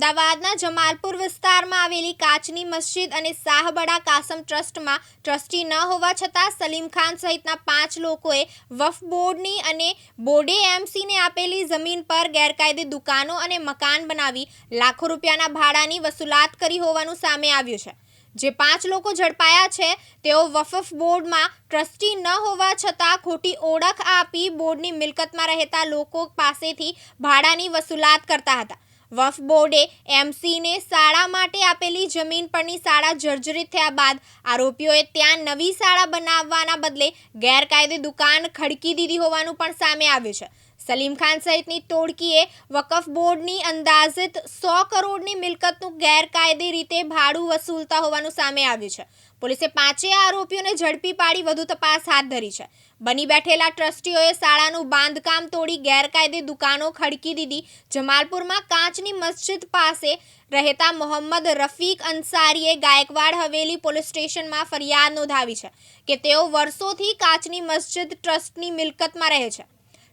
અમદાવાદના જમાલપુર વિસ્તારમાં આવેલી કાચની મસ્જિદ અને શાહબડા કાસમ ટ્રસ્ટમાં ટ્રસ્ટી ન હોવા છતાં સલીમ ખાન સહિતના પાંચ લોકોએ વફ બોર્ડની અને બોર્ડે એમસીને આપેલી જમીન પર ગેરકાયદે દુકાનો અને મકાન બનાવી લાખો રૂપિયાના ભાડાની વસૂલાત કરી હોવાનું સામે આવ્યું છે. જે પાંચ લોકો ઝડપાયા છે, તેઓ વફફ બોર્ડમાં ટ્રસ્ટી ન હોવા છતાં ખોટી ઓળખ આપી બોર્ડની મિલકતમાં રહેતા લોકો પાસેથી ભાડાની વસૂલાત કરતા હતા. વફ બોર્ડે એમસીને શાળા માટે આપેલી જમીન પરની શાળા જર્જરિત થયા બાદ આરોપીઓએ ત્યાં નવી શાળા બનાવવાના બદલે ગેરકાયદે દુકાન ખડકી દીધી હોવાનું પણ સામે આવ્યું છે. સલીમ ખાન સહિતની ટોળકીએ વકફ બોર્ડની અંદાજિત સો કરોડની મિલકતનું ગેરકાયદે રીતે ભાડું વસૂલતા હોવાનું સામે આવ્યું છે. પોલીસે પાંચેય આરોપીઓને ઝડપી પાડી વધુ તપાસ હાથ ધરી છે. બની બેઠેલા ટ્રસ્ટીઓએ શાળાનું બાંધકામ તોડી ગેરકાયદે દુકાનો ખડકી દીધી. જમાલપુરમાં કાચની મસ્જિદ પાસે રહેતા મોહમ્મદ રફીક અંસારીએ ગાયકવાડ હવેલી પોલીસ સ્ટેશનમાં ફરિયાદ નોંધાવી છે કે તેઓ વર્ષોથી કાચની મસ્જિદ ટ્રસ્ટની મિલકતમાં રહે છે.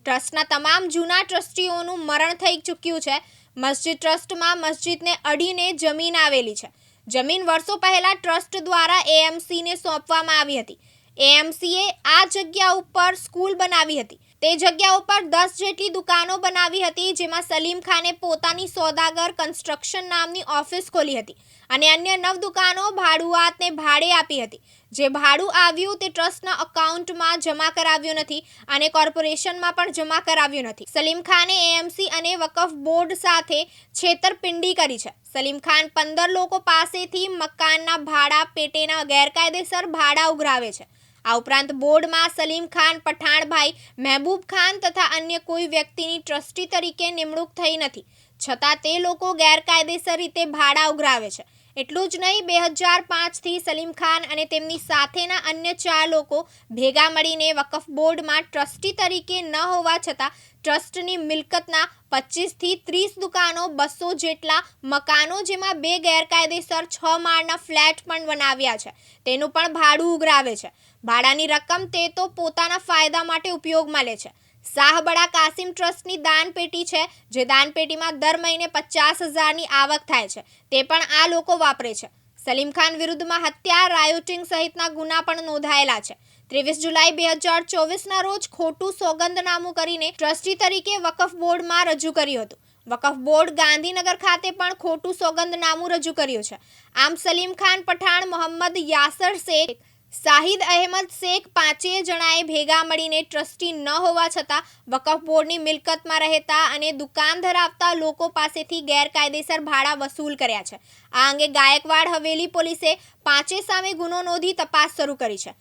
ટ્રસ્ટના તમામ જૂના ટ્રસ્ટીઓનું મરણ થઈ ચૂક્યું છે. મસ્જિદ ટ્રસ્ટમાં મસ્જિદને અડીને જમીન આવેલી છે. જમીન વર્ષો પહેલા ટ્રસ્ટ દ્વારા એએમસીને સોંપવામાં આવી હતી. એએમસીએ આ જગ્યા ઉપર સ્કૂલ બનાવી હતી. તે જગ્યા ઉપર દસ જેટલી દુકાનો બનાવી હતી, જેમાં સલીમ ખાને પોતાની સોદાગર કન્સ્ટ્રક્શન નામની ઓફિસ ખોલી હતી અને અન્ય નવ દુકાનો ભાડુઆતને ભાડે આપી હતી. જે ભાડું આવ્યું તે ટ્રસ્ટના અકાઉન્ટમાં જમા કરાવ્યું નથી અને કોર્પોરેશનમાં પણ જમા કરાવ્યું નથી. સલીમ ખાને એએમસી અને વકફ બોર્ડ સાથે છેતરપિંડી કરી છે. સલીમ ખાન પંદર લોકો પાસેથી મકાનના ભાડા, પેટેના ગેરકાયદેસર ભાડા ઉઘરાવે છે. આ ઉપરાંત બોર્ડમાં સલીમ ખાન, પઠાણભાઈ, મહેબૂબ ખાન તથા અન્ય કોઈ વ્યક્તિની ટ્રસ્ટી તરીકે નિમણૂક થઈ નથી. છતાં તે લોકો ગેરકાયદેસર રીતે ભાડા ઉઘરાવે છે. એટલું જ નહીં, બે હજાર પાંચથી સલીમ ખાન અને તેમની સાથેના અન્ય ચાર લોકો ભેગા મળીને વકફ બોર્ડમાં ટ્રસ્ટી તરીકે ન હોવા છતાં ટ્રસ્ટની મિલકતના પચીસથી ત્રીસ દુકાનો, બસો જેટલા મકાનો જેમાં બે ગેરકાયદેસર છ માળના ફ્લેટ પણ બનાવ્યા છે. તેનું પણ ભાડું ઉઘરાવે છે. ભાડાની રકમ તે તો પોતાના ફાયદા માટે ઉપયોગમાં લે છે. શાહબડા કાસિમ ટ્રસ્ટની દાનપેટી છે, જે દાનપેટીમાં દર મહિને પચાસ હજારની આવક થાય છે. તે પણ આ લોકો વાપરે છે. સલીમ ખાન વિરુદ્ધમાં હત્યા, રાયોટિંગ સહિતના ગુના પણ નોંધાયેલા છે. ત્રેવીસ જુલાઈ બે હજાર ચોવીસના રોજ ખોટું સોગંદનામું કરીને ટ્રસ્ટી તરીકે વકફ બોર્ડમાં રજૂ કર્યું હતું. વકફ બોર્ડ ગાંધીનગર ખાતે પણ ખોટું સોગંદનામું રજૂ કર્યું છે. આમ સલીમ ખાન પઠાણ, મોહમ્મદ યાસર શેખ, શાહિદ અહેમદ શેખ પાંચેય જણાએ ભેગા મળીને ટ્રસ્ટી ન હોવા છતાં વકફ બોર્ડની મિલકતમાં રહેતા અને દુકાન ધરાવતા લોકો પાસેથી ગેરકાયદેસર ભાડા વસૂલ કર્યા છે. આ અંગે ગાયકવાડ હવેલી પોલીસે પાંચે સામે ગુનો નોંધી તપાસ શરૂ કરી છે.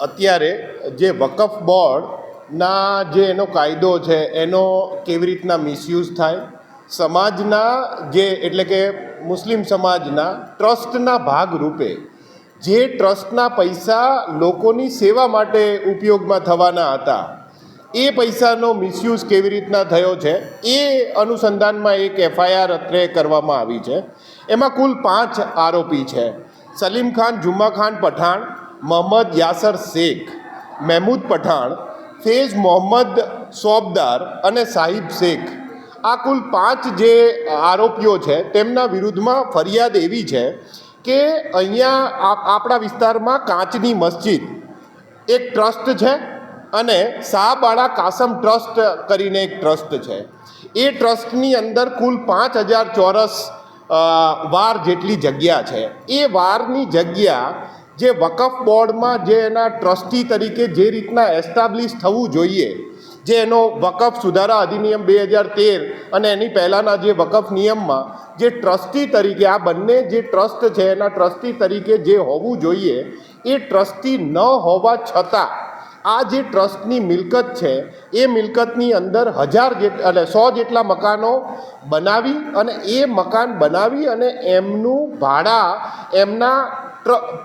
અત્યારે જે વકફ બોર્ડના જે એનો કાયદો છે, એનો કેવી રીતના મિસયુઝ થાય? સમાજના જે, એટલે કે મુસ્લિમ સમાજના ટ્રસ્ટના ભાગરૂપે જે ટ્રસ્ટના પૈસા લોકોની સેવા માટે ઉપયોગમાં થવાના હતા, એ પૈસાનો મિસયુઝ કેવી રીતના થયો છે? એ અનુસંધાનમાં એક એફઆઈઆર અત્રે કરવામાં આવી છે. એમાં કુલ પાંચ આરોપી છે. સલીમ ખાન, જુમ્મા ખાન પઠાણ મોહમ્મદ યાસર શેખ, મહેમૂદ પઠાણ, ફેઝ મોહમ્મદ સોબદાર અને સાહિબ શેખ. આ કુલ પાંચ જે આરોપીઓ છે, તેમના વિરુદ્ધમાં ફરિયાદ એવી છે કે અહીંયા આપણા વિસ્તારમાં કાચની મસ્જિદ, એક ટ્રસ્ટ છે અને શાહબાળા કાસમ ટ્રસ્ટ કરીને એક ટ્રસ્ટ છે. એ ટ્રસ્ટની અંદર કુલ પાંચ હજાર ચોરસ વાર જેટલી જગ્યા છે. એ વારની જગ્યા જે વકફ બોર્ડમાં જે એના ટ્રસ્ટી તરીકે જે રીતના એસ્ટાબ્લિશ થવું જોઈએ, જે એનો વકફ સુધારા અધિનિયમ બે હજાર તેર અને એની પહેલાંના જે વકફ નિયમમાં જે ટ્રસ્ટી તરીકે, આ બંને જે ટ્રસ્ટ છે એના ટ્રસ્ટી તરીકે જે હોવું જોઈએ, એ ટ્રસ્ટી ન હોવા છતાં આ જે ટ્રસ્ટની મિલકત છે, એ મિલકતની અંદર હજાર જેટ, એટલે સો જેટલા મકાનો બનાવી અને એ મકાન બનાવી અને એમનું ભાડા એમના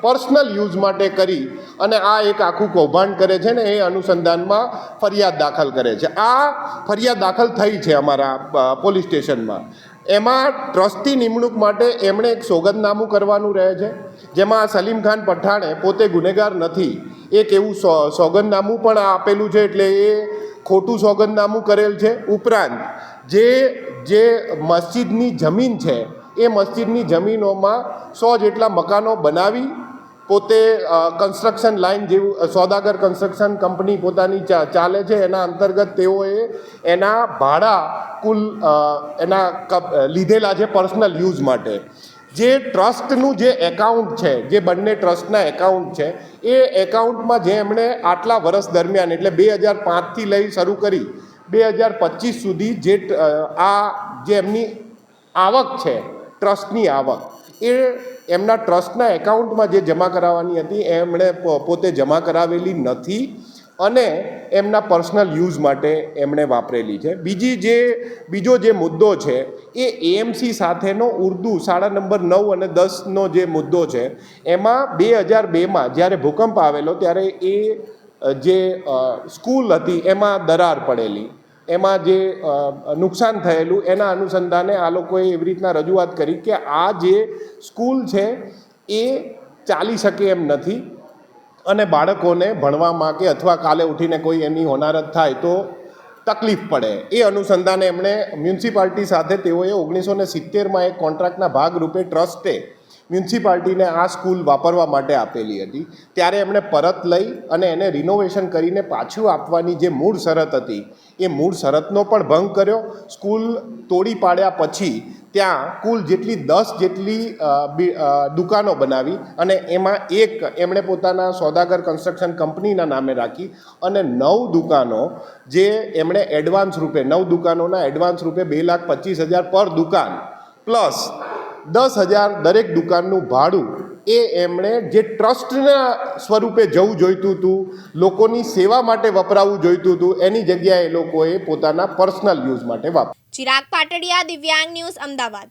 પર્સનલ યુઝ માટે કરી અને આ એક આખું કૌભાંડ કરે છે ને એ અનુસંધાનમાં ફરિયાદ દાખલ કરે છે. આ ફરિયાદ દાખલ થઈ છે અમારા પોલીસ સ્ટેશનમાં. એમાં ટ્રસ્ટી નિમણૂક માટે એમણે એક સોગંદનામું કરવાનું રહે છે, જેમાં સલીમ ખાન પઠાણે પોતે ગુનેગાર નથી. એક એવું સો, સોગંદનામું પણ આપેલું છે એટલે એ ખોટું સોગંદનામું કરેલ છે. ઉપરાંત, જે જે મસ્જિદની જમીન છે એ મસ્જિદની જમીનોમાં સો જેટલા મકાનો બનાવી પોતે કન્સ્ટ્રક્શન લાઇન જેવું સોદાગર કન્સ્ટ્રક્શન કંપની પોતાની ચાલે છે. એના અંતર્ગત તેઓએ એના ભાડા કુલ એના લીધેલા છે પર્સનલ યુઝ માટે. જે ટ્રસ્ટનું જે એકાઉન્ટ છે, જે બંને ટ્રસ્ટના એકાઉન્ટ છે, એ એકાઉન્ટમાં જે એમણે આટલા વર્ષ દરમિયાન, એટલે બે હજાર પાંચથી લઈ શરૂ કરી, બે હજાર પચીસ સુધી જે આ જે એમની આવક છે ટ્રસ્ટની આવક. એ એમના ટ્રસ્ટના એકાઉન્ટમાં જે જમા કરાવવાની હતી, એમણે પોતે જમા કરાવેલી નથી અને એમના પર્સનલ યુઝ માટે એમણે વાપરેલી છે. બીજી જે, બીજો જે મુદ્દો છે, એ એએમસી સાથેનો ઉર્દુ શાળા નંબર નવ અને દસનો જે મુદ્દો છે, એમાં બે હજાર બેમાં જ્યારે ભૂકંપ આવેલો ત્યારે એ જે સ્કૂલ હતી એમાં દરાર પડેલી. એમાં જે નુકસાન થયેલું, એના અનુસંધાને આ લોકોએ એવી રીતના રજૂઆત કરી કે આ જે સ્કૂલ છે, એ ચાલી શકે એમ નથી અને બાળકોને ભણવામાં કે અથવા કાલે ઉઠીને કોઈ એની હોનારત થાય તો તકલીફ પડે. એ અનુસંધાને એમણે મ્યુનિસિપાલિટી સાથે તેઓએ ઓગણીસો ને સિત્તેરમાં એક કોન્ટ્રાક્ટના ભાગરૂપે ટ્રસ્ટે મ્યુનિસિપાલિટીને આ સ્કૂલ વાપરવા માટે આપેલી હતી. ત્યારે એમણે પરત લઈ અને એને રિનોવેશન કરીને પાછું આપવાની જે મૂળ શરત હતી, એ મૂળ શરતનો પણ ભંગ કર્યો. સ્કૂલ તોડી પાડ્યા પછી ત્યાં કુલ જેટલી દસ જેટલી દુકાનો બનાવી અને એમાં એક એમણે પોતાના સોદાગર કન્સ્ટ્રક્શન કંપનીના નામે રાખી અને નવ દુકાનો જે એમણે એડવાન્સ રૂપે, નવ દુકાનોના એડવાન્સ રૂપે બે લાખ પચીસ હજાર પર દુકાન, પ્લસ દસ હજાર દરેક દુકાનનું ભાડું એ એમણે જે ટ્રસ્ટના સ્વરૂપે જવું જોઈતું હતું, લોકોની સેવા માટે વપરાવું જોઈતું હતું, એની જગ્યાએ લોકોએ પોતાના પર્સનલ યુઝ માટે વાપર્યું. ચિરાગ પાટડિયા, દિવ્યાંગ ન્યૂઝ, અમદાવાદ.